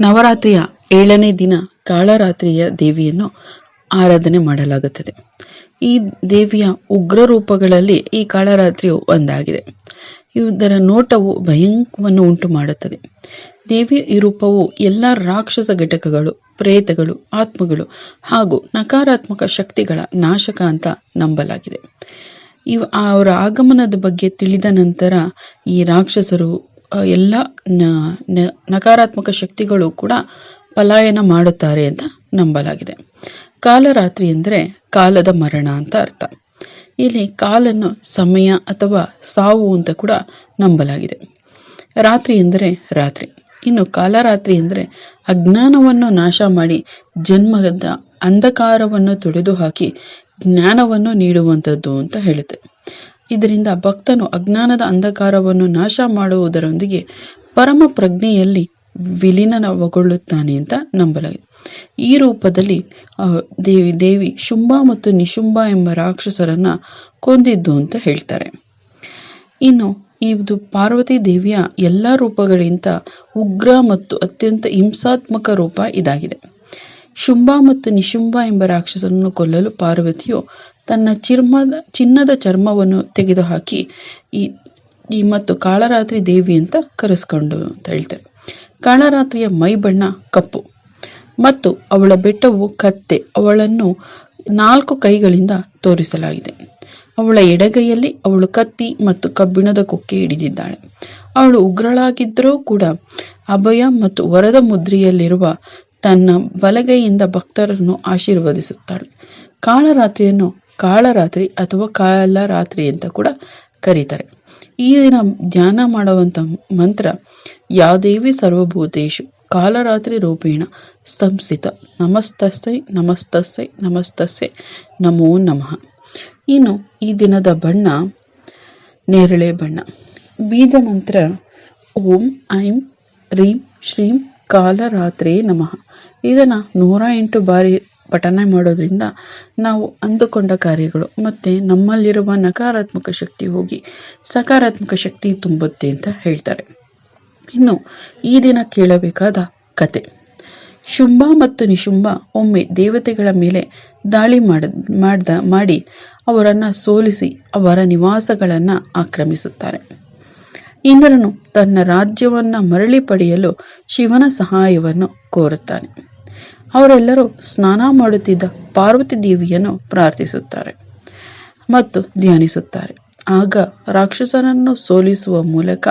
ನವರಾತ್ರಿಯ ಏಳನೇ ದಿನ ಕಾಳರಾತ್ರಿಯ ದೇವಿಯನ್ನು ಆರಾಧನೆ ಮಾಡಲಾಗುತ್ತದೆ. ಈ ದೇವಿಯ ಉಗ್ರ ರೂಪಗಳಲ್ಲಿ ಈ ಕಾಳರಾತ್ರಿಯು ಒಂದಾಗಿದೆ. ಇದರ ನೋಟವು ಭಯಂಕರವನ್ನು ಉಂಟು ಮಾಡುತ್ತದೆ ದೇವಿಯ ಈ ರೂಪವು ಎಲ್ಲ ರಾಕ್ಷಸ ಘಟಕಗಳು, ಪ್ರೇತಗಳು, ಆತ್ಮಗಳು ಹಾಗೂ ನಕಾರಾತ್ಮಕ ಶಕ್ತಿಗಳ ನಾಶಕ ಅಂತ ನಂಬಲಾಗಿದೆ. ಇವ ಅವರ ಆಗಮನದ ಬಗ್ಗೆ ತಿಳಿದ ನಂತರ ಈ ರಾಕ್ಷಸರು ಎಲ್ಲ ನಕಾರಾತ್ಮಕ ಶಕ್ತಿಗಳು ಕೂಡ ಪಲಾಯನ ಮಾಡುತ್ತಾರೆ ಅಂತ ನಂಬಲಾಗಿದೆ. ಕಾಲರಾತ್ರಿ ಅಂದರೆ ಕಾಲದ ಮರಣ ಅಂತ ಅರ್ಥ. ಇಲ್ಲಿ ಕಾಲನ್ನು ಸಮಯ ಅಥವಾ ಸಾವು ಅಂತ ಕೂಡ ನಂಬಲಾಗಿದೆ. ರಾತ್ರಿ ಎಂದರೆ ರಾತ್ರಿ. ಇನ್ನು ಕಾಲರಾತ್ರಿ ಎಂದರೆ ಅಜ್ಞಾನವನ್ನು ನಾಶ ಮಾಡಿ ಜನ್ಮದ ಅಂಧಕಾರವನ್ನು ತೊಡೆದು ಹಾಕಿ ಜ್ಞಾನವನ್ನು ನೀಡುವಂಥದ್ದು ಅಂತ ಹೇಳುತ್ತೆ. ಇದರಿಂದ ಭಕ್ತನು ಅಜ್ಞಾನದ ಅಂಧಕಾರವನ್ನು ನಾಶ ಮಾಡುವುದರೊಂದಿಗೆ ಪರಮ ಪ್ರಜ್ಞೆಯಲ್ಲಿ ವಿಲೀನಗೊಳ್ಳುತ್ತಾನೆ ಅಂತ ನಂಬಲಾಗಿದೆ. ಈ ರೂಪದಲ್ಲಿ ದೇವಿ ದೇವಿ ಶುಂಭ ಮತ್ತು ನಿಶುಂಭ ಎಂಬ ರಾಕ್ಷಸರನ್ನ ಕೊಂದಿದ್ದು ಅಂತ ಹೇಳ್ತಾರೆ. ಇನ್ನು, ಇದು ಪಾರ್ವತಿ ದೇವಿಯ ಎಲ್ಲ ರೂಪಗಳಿಗಿಂತ ಉಗ್ರ ಮತ್ತು ಅತ್ಯಂತ ಹಿಂಸಾತ್ಮಕ ರೂಪ ಇದಾಗಿದೆ. ಶುಂಭ ಮತ್ತು ನಿಶುಂಭ ಎಂಬ ರಾಕ್ಷಸರನ್ನು ಕೊಲ್ಲಲು ಪಾರ್ವತಿಯು ತನ್ನ ಚಿರ್ಮದ, ಚಿನ್ನದ ಚರ್ಮವನ್ನು ತೆಗೆದುಹಾಕಿ ಈ ಈ ಮತ್ತು ಕಾಳರಾತ್ರಿ ದೇವಿ ಅಂತ ಕರೆಸ್ಕೊಂಡು ಅಂತ ಹೇಳ್ತಾರೆ. ಕಾಳರಾತ್ರಿಯ ಮೈ ಬಣ್ಣ ಕಪ್ಪು ಮತ್ತು ಅವಳ ಬೆಟ್ಟವು ಕತ್ತೆ. ಅವಳನ್ನು ನಾಲ್ಕು ಕೈಗಳಿಂದ ತೋರಿಸಲಾಗಿದೆ. ಅವಳ ಎಡಗೈಯಲ್ಲಿ ಅವಳು ಕತ್ತಿ ಮತ್ತು ಕಬ್ಬಿಣದ ಕೊಕ್ಕೆ ಹಿಡಿದಿದ್ದಾಳೆ. ಅವಳು ಉಗ್ರಳಾಗಿದ್ದರೂ ಕೂಡ ಅಭಯ ಮತ್ತು ವರದ ಮುದ್ರೆಯಲ್ಲಿರುವ ತನ್ನ ಬಲಗೈಯಿಂದ ಭಕ್ತರನ್ನು ಆಶೀರ್ವದಿಸುತ್ತಾಳೆ. ಕಾಳರಾತ್ರಿಯನ್ನು ಕಾಳರಾತ್ರಿ ಅಥವಾ ಕಾಲರಾತ್ರಿ ಅಂತ ಕೂಡ ಕರೀತಾರೆ. ಈ ದಿನ ಧ್ಯಾನ ಮಾಡುವಂಥ ಮಂತ್ರ ಯಾದೇವಿ ಸರ್ವಭೂತೇಶು ಕಾಲರಾತ್ರಿ ರೂಪೇಣ ಸಂಸ್ಥಿತ ನಮಸ್ತಸ್ಸೈ ನಮಸ್ತಸ್ಸೈ ನಮಸ್ತಸ್ಸೈ ನಮೋ ನಮಃ. ಇನ್ನು ಈ ದಿನದ ಬಣ್ಣ ನೇರಳೆ ಬಣ್ಣ. ಬೀಜ ಮಂತ್ರ ಓಂ ಐಂ ರೀಂ ಶ್ರೀಂ ಕಾಲರಾತ್ರಿ ನಮಃ. ಇದನ್ನು ನೂರ ಎಂಟು ಬಾರಿ ಪಠನೆ ಮಾಡೋದ್ರಿಂದ ನಾವು ಅಂದುಕೊಂಡ ಕಾರ್ಯಗಳು. ಮತ್ತು ನಮ್ಮಲ್ಲಿರುವ ನಕಾರಾತ್ಮಕ ಶಕ್ತಿ ಹೋಗಿ ಸಕಾರಾತ್ಮಕ ಶಕ್ತಿ ತುಂಬುತ್ತೆ ಅಂತ ಹೇಳ್ತಾರೆ. ಇನ್ನು ಈ ದಿನ ಕೇಳಬೇಕಾದ ಕತೆ. ಶುಂಭ ಮತ್ತು ನಿಶುಂಭ ಒಮ್ಮೆ ದೇವತೆಗಳ ಮೇಲೆ ದಾಳಿ ಮಾಡ, ಮಾಡ್ದ, ಮಾಡಿ ಅವರನ್ನು ಸೋಲಿಸಿ ಅವರ ನಿವಾಸಗಳನ್ನು ಆಕ್ರಮಿಸುತ್ತಾರೆ. ಇಂದ್ರನು ತನ್ನ ರಾಜ್ಯವನ್ನ ಮರಳಿ ಪಡೆಯಲು ಶಿವನ ಸಹಾಯವನ್ನು ಕೋರುತ್ತಾನೆ. ಅವರೆಲ್ಲರೂ ಸ್ನಾನ ಮಾಡುತ್ತಿದ್ದ ಪಾರ್ವತಿ ದೇವಿಯನ್ನು ಪ್ರಾರ್ಥಿಸುತ್ತಾರೆ ಮತ್ತು ಧ್ಯಾನಿಸುತ್ತಾರೆ. ಆಗ ರಾಕ್ಷಸನನ್ನು ಸೋಲಿಸುವ ಮೂಲಕ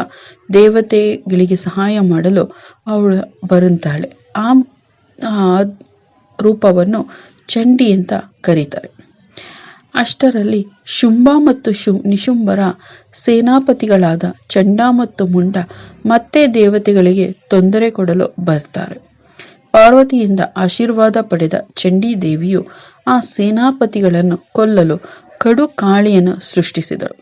ದೇವತೆಗಳಿಗೆ ಸಹಾಯ ಮಾಡಲು ಅವಳು ಬರುತ್ತಾಳೆ. ಆ ರೂಪವನ್ನು ಚಂಡಿ ಅಂತ ಕರೀತಾರೆ. ಅಷ್ಟರಲ್ಲಿ ಶುಂಭ ಮತ್ತು ಶು ನಿಶುಂಬರ ಸೇನಾಪತಿಗಳಾದ ಚಂಡ ಮತ್ತು ಮುಂಡ ಮತ್ತೆ ದೇವತೆಗಳಿಗೆ ತೊಂದರೆ ಕೊಡಲು ಬರ್ತಾರೆ. ಪಾರ್ವತಿಯಿಂದ ಆಶೀರ್ವಾದ ಪಡೆದ ಚಂಡಿ ದೇವಿಯು ಆ ಸೇನಾಪತಿಗಳನ್ನು ಕೊಲ್ಲಲು ಕಡು ಕಾಳಿಯನ್ನು ಸೃಷ್ಟಿಸಿದಳು.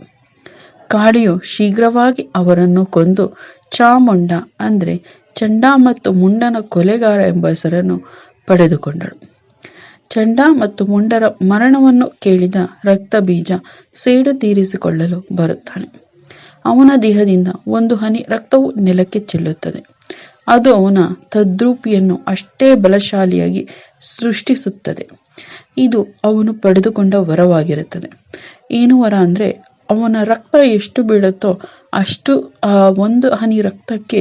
ಕಾಳಿಯು ಶೀಘ್ರವಾಗಿ ಅವರನ್ನು ಕೊಂದು ಚಾಮುಂಡ ಅಂದರೆ ಚಂಡ ಮತ್ತು ಮುಂಡನ ಕೊಲೆಗಾರ ಎಂಬ ಹೆಸರನ್ನು ಪಡೆದುಕೊಂಡಳು. ಚಂಡ ಮತ್ತು ಮುಂಡರ ಮರಣವನ್ನು ಕೇಳಿದ ರಕ್ತ ಬೀಜ ಸೇಡು ತೀರಿಸಿಕೊಳ್ಳಲು ಬರುತ್ತಾನೆ. ಅವನ ದೇಹದಿಂದ ಒಂದು ಹನಿ ರಕ್ತವು ನೆಲಕ್ಕೆ ಚೆಲ್ಲುತ್ತದೆ. ಅದು ಅವನ ತದ್ರೂಪಿಯನ್ನು ಅಷ್ಟೇ ಬಲಶಾಲಿಯಾಗಿ ಸೃಷ್ಟಿಸುತ್ತದೆ. ಇದು ಅವನು ಪಡೆದುಕೊಂಡ ವರವಾಗಿರುತ್ತದೆ. ಏನು ವರ ಅಂದರೆ ಅವನ ರಕ್ತ ಎಷ್ಟು ಬೀಳುತ್ತೋ ಅಷ್ಟು ಆ ಒಂದು ಹನಿ ರಕ್ತಕ್ಕೆ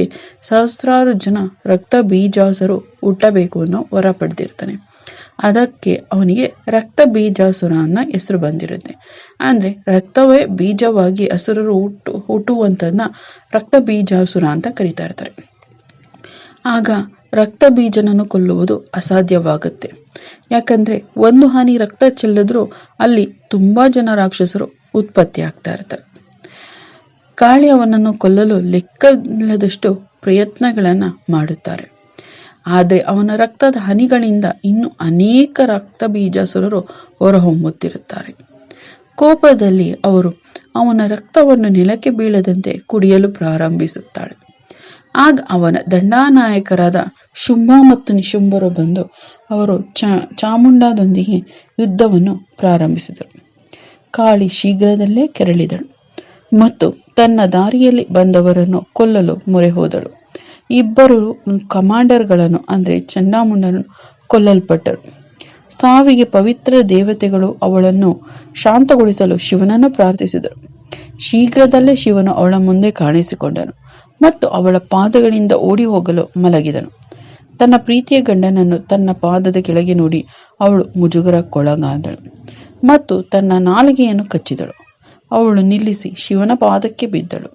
ಸಹಸ್ರಾರು ಜನ ರಕ್ತ ಬೀಜಾಸರು ಹುಟ್ಟಬೇಕು ಅನ್ನೋ ವರ ಪಡೆದಿರ್ತಾನೆ. ಅದಕ್ಕೆ ಅವನಿಗೆ ರಕ್ತ ಬೀಜಾಸುರ ಅನ್ನೋ ಹೆಸರು ಬಂದಿರುತ್ತೆ. ಅಂದರೆ ರಕ್ತವೇ ಬೀಜವಾಗಿ ಹಸುರರು ಹುಟ್ಟು ಹುಟ್ಟುವಂಥದ್ದನ್ನ ರಕ್ತ ಬೀಜಾಸುರ ಅಂತ ಕರೀತಾ ಇರ್ತಾರೆ. ಆಗ ರಕ್ತ ಬೀಜನನ್ನು ಕೊಲ್ಲುವುದು ಅಸಾಧ್ಯವಾಗುತ್ತೆ. ಯಾಕಂದ್ರೆ ಒಂದು ಹಾನಿ ರಕ್ತ ಚೆಲ್ಲಿದ್ರೂ ಅಲ್ಲಿ ತುಂಬಾ ಜನ ರಾಕ್ಷಸರು ಉತ್ಪತ್ತಿ ಆಗ್ತಾ ಇರ್ತಾರೆ. ಕಾಳಿ ಅವನನ್ನು ಕೊಲ್ಲಲು ಲೆಕ್ಕವಿಲ್ಲದಷ್ಟು ಪ್ರಯತ್ನಗಳನ್ನು ಮಾಡುತ್ತಾರೆ. ಆದರೆ ಅವನ ರಕ್ತದ ಹನಿಗಳಿಂದ ಇನ್ನು ಅನೇಕ ರಕ್ತ ಬೀಜಾಸುರರು ಹೊರಹೊಮ್ಮುತ್ತಿರುತ್ತಾರೆ. ಕೋಪದಲ್ಲಿ ಅವರು ಅವನ ರಕ್ತವನ್ನು ನೆಲಕ್ಕೆ ಬೀಳದಂತೆ ಕುಡಿಯಲು ಪ್ರಾರಂಭಿಸುತ್ತಾಳೆ ಆಗ ಅವನ ದಂಡಾನಾಯಕರಾದ ಶುಂಭ ಮತ್ತು ನಿಶುಂಭರು ಬಂದು ಅವರು ಚಾ ಚಾಮುಂಡದೊಂದಿಗೆ ಯುದ್ಧವನ್ನು ಪ್ರಾರಂಭಿಸಿದರು. ಕಾಳಿ ಶೀಘ್ರದಲ್ಲೇ ಕೆರಳಿದಳು ಮತ್ತು ತನ್ನ ದಾರಿಯಲ್ಲಿ ಬಂದವರನ್ನು ಕೊಲ್ಲಲು ಮೊರೆ ಹೋದಳು. ಇಬ್ಬರು ಕಮಾಂಡರ್ಗಳನ್ನು, ಅಂದರೆ ಚಂಡಾಮುಂಡನು ಕೊಲ್ಲಲ್ಪಟ್ಟರು. ಸಾವಿಗೆ ಪವಿತ್ರ ದೇವತೆಗಳು ಅವಳನ್ನು ಶಾಂತಗೊಳಿಸಲು ಶಿವನನ್ನು ಪ್ರಾರ್ಥಿಸಿದರು. ಶೀಘ್ರದಲ್ಲೇ ಶಿವನು ಅವಳ ಮುಂದೆ ಕಾಣಿಸಿಕೊಂಡನು ಮತ್ತು ಅವಳ ಪಾದಗಳಿಂದ ಓಡಿ ಹೋಗಲು ಮಲಗಿದನು. ತನ್ನ ಪ್ರೀತಿಯ ಗಂಡನನ್ನು ತನ್ನ ಪಾದದ ಕೆಳಗೆ ನೋಡಿ ಅವಳು ಮುಜುಗರಕ್ಕೊಳಗಾದಳು ಮತ್ತು ತನ್ನ ನಾಲಿಗೆಯನ್ನು ಕಚ್ಚಿದಳು. ಅವಳು ನಿಲ್ಲಿಸಿ ಶಿವನ ಪಾದಕ್ಕೆ ಬಿದ್ದಳು.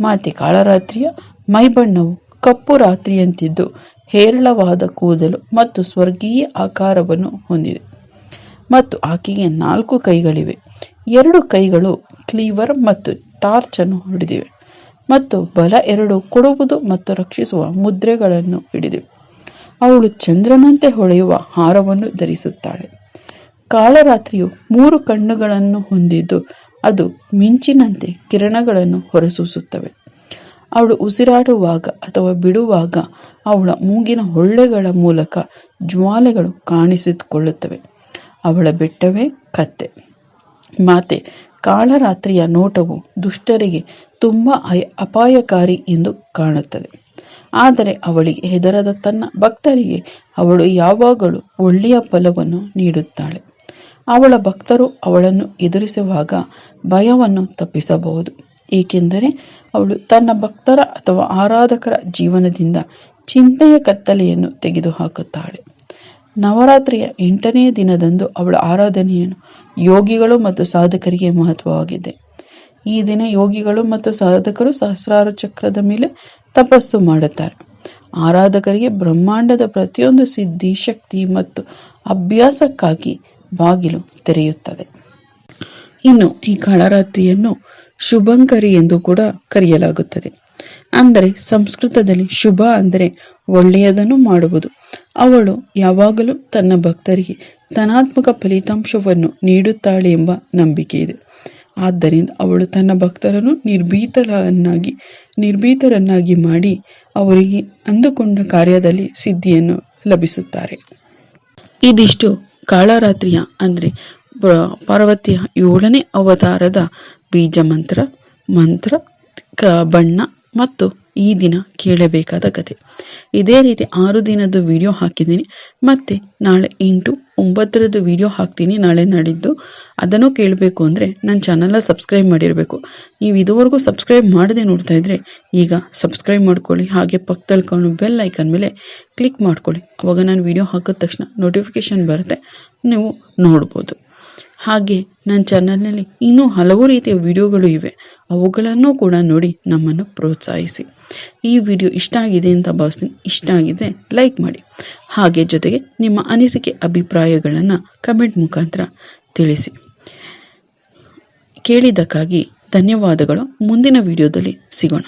ಮಾತೆ, ಕಾಳರಾತ್ರಿಯ ಮೈಬಣ್ಣವು ಕಪ್ಪು ರಾತ್ರಿಯಂತಿದ್ದು ಹೇರಳವಾದ ಕೂದಲು ಮತ್ತು ಸ್ವರ್ಗೀಯ ಆಕಾರವನ್ನು ಹೊಂದಿದೆ. ಮತ್ತು ಆಕೆಗೆ ನಾಲ್ಕು ಕೈಗಳಿವೆ. ಎರಡು ಕೈಗಳು ಕ್ಲೀವರ್ ಮತ್ತು ಟಾರ್ಚ್ ಅನ್ನು ಹಿಡಿದಿವೆ. ಮತ್ತು ಬಲ ಎರಡು ಕೊಡುವುದು ಮತ್ತು ರಕ್ಷಿಸುವ ಮುದ್ರೆಗಳನ್ನು ಹಿಡಿದಿವೆ. ಅವಳು ಚಂದ್ರನಂತೆ ಹೊಳೆಯುವ ಹಾರವನ್ನು ಧರಿಸುತ್ತಾಳೆ. ಕಾಳರಾತ್ರಿಯು ಮೂರು ಕಣ್ಣುಗಳನ್ನು ಹೊಂದಿದ್ದು ಅದು ಮಿಂಚಿನಂತೆ ಕಿರಣಗಳನ್ನು ಹೊರಸೂಸುತ್ತವೆ. ಅವಳು ಉಸಿರಾಡುವಾಗ ಅಥವಾ ಬಿಡುವಾಗ ಅವಳ ಮೂಗಿನ ಹೊಳ್ಳೆಗಳ ಮೂಲಕ ಜ್ವಾಲೆಗಳು ಕಾಣಿಸಿಕೊಳ್ಳುತ್ತವೆ. ಅವಳ ಬೆಟ್ಟವೇ ಕತ್ತೆ. ಮಾತೆ, ಕಾಳರಾತ್ರಿಯ ನೋಟವು ದುಷ್ಟರಿಗೆ ತುಂಬ ಅಪಾಯಕಾರಿ ಎಂದು ಕಾಣುತ್ತದೆ. ಆದರೆ ಅವಳಿಗೆ ಹೆದರದ ತನ್ನ ಭಕ್ತರಿಗೆ ಅವಳು ಯಾವಾಗಲೂ ಒಳ್ಳೆಯ ಫಲವನ್ನು ನೀಡುತ್ತಾಳೆ. ಅವಳ ಭಕ್ತರು ಅವಳನ್ನು ಎದುರಿಸುವಾಗ ಭಯವನ್ನು ತಪ್ಪಿಸಬಹುದು. ಏಕೆಂದರೆ ಅವಳು ತನ್ನ ಭಕ್ತರ ಅಥವಾ ಆರಾಧಕರ ಜೀವನದಿಂದ ಚಿಂತೆಯ ಕತ್ತಲೆಯನ್ನು ತೆಗೆದುಹಾಕುತ್ತಾಳೆ. ನವರಾತ್ರಿಯ ಎಂಟನೆಯ ದಿನದಂದು ಅವಳ ಆರಾಧನೆಯನ್ನು ಯೋಗಿಗಳು ಮತ್ತು ಸಾಧಕರಿಗೆ ಮಹತ್ವವಾಗಿದೆ. ಈ ದಿನ ಯೋಗಿಗಳು ಮತ್ತು ಸಾಧಕರು ಸಹಸ್ರಾರು ಚಕ್ರದ ಮೇಲೆ ತಪಸ್ಸು ಮಾಡುತ್ತಾರೆ. ಆರಾಧಕರಿಗೆ ಬ್ರಹ್ಮಾಂಡದ ಪ್ರತಿಯೊಂದು ಸಿದ್ಧಿ, ಶಕ್ತಿ ಮತ್ತು ಅಭ್ಯಾಸಕ್ಕಾಗಿ ಬಾಗಿಲು ತೆರೆಯುತ್ತದೆ. ಇನ್ನು ಈ ಕಾಳರಾತ್ರಿಯನ್ನು ಶುಭಂಕರಿ ಎಂದು ಕೂಡ ಕರೆಯಲಾಗುತ್ತದೆ. ಅಂದರೆ ಸಂಸ್ಕೃತದಲ್ಲಿ ಶುಭ ಅಂದರೆ ಒಳ್ಳೆಯದನ್ನು ಮಾಡುವುದು. ಅವಳು ಯಾವಾಗಲೂ ತನ್ನ ಭಕ್ತರಿಗೆ ಧನಾತ್ಮಕ ಫಲಿತಾಂಶವನ್ನು ನೀಡುತ್ತಾಳೆ ಎಂಬ ನಂಬಿಕೆ ಇದೆ. ಆದ್ದರಿಂದ ಅವಳು ತನ್ನ ಭಕ್ತರನ್ನು ನಿರ್ಭೀತರನ್ನಾಗಿ ನಿರ್ಭೀತರನ್ನಾಗಿ ಮಾಡಿ ಅವರಿಗೆ ಅಂದುಕೊಂಡ ಕಾರ್ಯದಲ್ಲಿ ಸಿದ್ಧಿಯನ್ನು ಲಭಿಸುತ್ತಾರೆ. ಇದಿಷ್ಟು ಕಾಳರಾತ್ರಿಯ, ಅಂದರೆ ಪಾರ್ವತಿಯ ಏಳನೇ ಅವತಾರದ ಬೀಜ ಮಂತ್ರ ಮಂತ್ರ ಕ, ಬಣ್ಣ ಮತ್ತು ಈ ದಿನ ಕೇಳಬೇಕಾದ ಕತೆ ಇದೇ ರೀತಿ ಆರು ದಿನದ ವಿಡಿಯೋ ಹಾಕಿದ್ದೀನಿ. ಮತ್ತು ನಾಳೆ ಎಂಟು, ಒಂಬತ್ತರದ್ದು ವಿಡಿಯೋ ಹಾಕ್ತೀನಿ. ನಾಳೆ ನಾಡಿದ್ದು ಅದನ್ನು ಕೇಳಬೇಕು ಅಂದರೆ ನನ್ನ ಚಾನಲ್ನ ಸಬ್ಸ್ಕ್ರೈಬ್ ಮಾಡಿರಬೇಕು. ನೀವು ಇದುವರೆಗೂ ಸಬ್ಸ್ಕ್ರೈಬ್ ಮಾಡದೆ ನೋಡ್ತಾ ಇದ್ರೆ ಈಗ ಸಬ್ಸ್ಕ್ರೈಬ್ ಮಾಡ್ಕೊಳ್ಳಿ. ಹಾಗೆ ಪಕ್ಕದಲ್ಲಿ ಕಾಣೋ ಬೆಲ್ ಐಕನ್ ಮೇಲೆ ಕ್ಲಿಕ್ ಮಾಡ್ಕೊಳ್ಳಿ. ಅವಾಗ ನಾನು ವಿಡಿಯೋ ಹಾಕಿದ ತಕ್ಷಣ ನೋಟಿಫಿಕೇಶನ್ ಬರುತ್ತೆ. ನೀವು ನೋಡ್ಬೋದು. ಹಾಗೆ ನನ್ನ ಚಾನಲ್ನಲ್ಲಿ ಇನ್ನೂ ಹಲವು ರೀತಿಯ ವಿಡಿಯೋಗಳು ಇವೆ. ಅವುಗಳನ್ನು ಕೂಡ ನೋಡಿ ನಮ್ಮನ್ನು ಪ್ರೋತ್ಸಾಹಿಸಿ. ಈ ವಿಡಿಯೋ ಇಷ್ಟ ಆಗಿದೆ ಅಂತ ಭಾವಿಸ್ತೀನಿ. ಇಷ್ಟ ಆಗಿದೆ ಲೈಕ್ ಮಾಡಿ. ಹಾಗೆ ಜೊತೆಗೆ ನಿಮ್ಮ ಅನಿಸಿಕೆ, ಅಭಿಪ್ರಾಯಗಳನ್ನು ಕಮೆಂಟ್ ಮುಖಾಂತರ ತಿಳಿಸಿ. ಕೇಳಿದ್ದಕ್ಕಾಗಿ ಧನ್ಯವಾದಗಳು. ಮುಂದಿನ ವಿಡಿಯೋದಲ್ಲಿ ಸಿಗೋಣ.